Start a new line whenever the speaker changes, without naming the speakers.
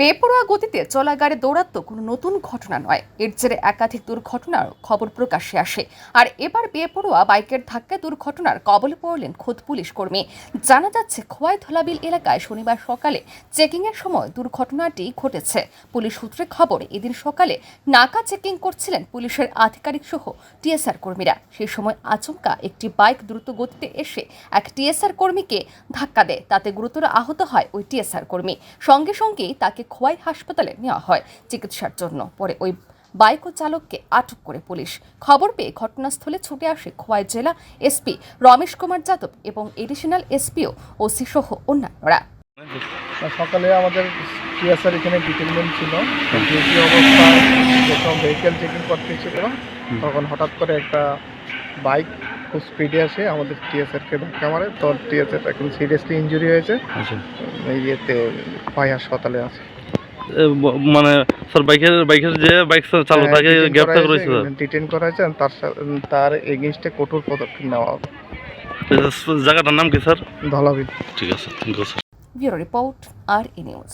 বেপরোয়া গতিতে চলা গাড়ি কোনো নতুন ঘটনা নয়। এর জেরে একাধিক দুর্ঘটনার খবর প্রকাশ্যে আসে। আর এবার বেপরোয়া বাইকের ধাক্কায় দুর্ঘটনার কবলে পড়লেন খোদ পুলিশ কর্মী। জানা যাচ্ছে খোয়াই ধলাবিল এলাকায় শনিবার সকালে চেকিংয়ের সময় দুর্ঘটনাটি ঘটেছে। পুলিশ সূত্রে খবর, এদিন সকালে নাকা চেকিং করছিলেন পুলিশের আধিকারিক সহ টিএসআর কর্মীরা। সেই সময় আচমকা একটি বাইক দ্রুত গতিতে এসে এক টিএসআর কর্মীকে ধাক্কা দেয়। তাতে গুরুতর আহত হয় ওই টিএসআর কর্মী। সঙ্গে সঙ্গেই তাকে খোয়াই হাসপাতালে নেওয়া হয় চিকিৎসার জন্য। পরে ওই বাইক ও চালককে আটক করে পুলিশ। খবর পেয়ে ঘটনাস্থলে ছুটে আসে খোয়াই জেলা এসপি রমেশ কুমার যাদব এবং এডিশনাল এসপিও ওসি সহ অন্যান্যরা।
সকালে আমাদের টিএসআর এখানে ডিটেনমেন্ট ছিল। ডিউটি অবস্থায় যখন ভেহিকেল চেকিং করতেছিল তখন হঠাৎ করে একটা বাইক খুব স্পিডে আসে আমাদের টিএসআরকে ধাক্কা মারে। তো টিএসআর এখন সিরিয়াসলি ইঞ্জুরি হয়েছে।
আচ্ছা।
এই ইয়েতে পাই হাসপাতালে আছে।
মানে স্যার বাইকের বাইকের যে বাইক চালু তাকে গ্রেপ্তার করেছে স্যার।
ডিটেন করা হয়েছে তার তার এগেনস্টে কঠোর পদক্ষেপ নেওয়া হবে।
জায়গাটার নাম কি স্যার?
ধলাবিল
ঠিক আছে thank you sir
bureau report R E news.